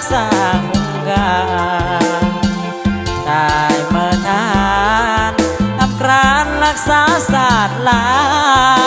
ักษาคงกาตายเมื่อทานทำกรานรักษาศาสตร์ลา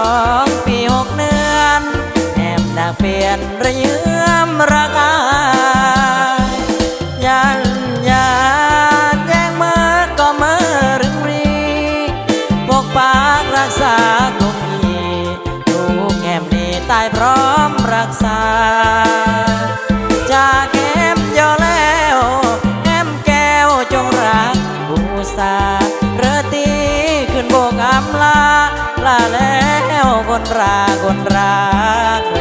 อสองปีหกเดือนแอมดักเปลี่ยนระเยื้อมรักอายันยาแย่งมือก็มือรึงรีปกปากรักษาตรงมีลูกแอมนี้ตายเพราะ คนรักคนรัก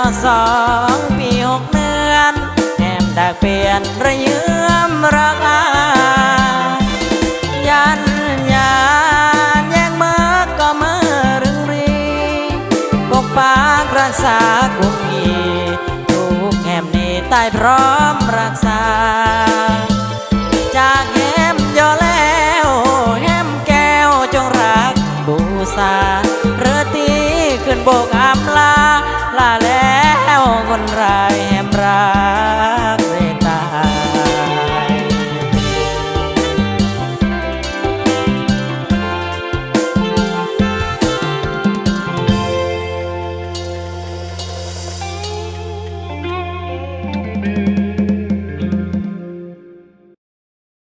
อสองปีหกเดือนแหมดักเปลี่ยนระยืมรักอายันยานแย่งมือก็มือรึงรีปกปากรักษากุมมีทุกแห่มนี้ตายพร้อม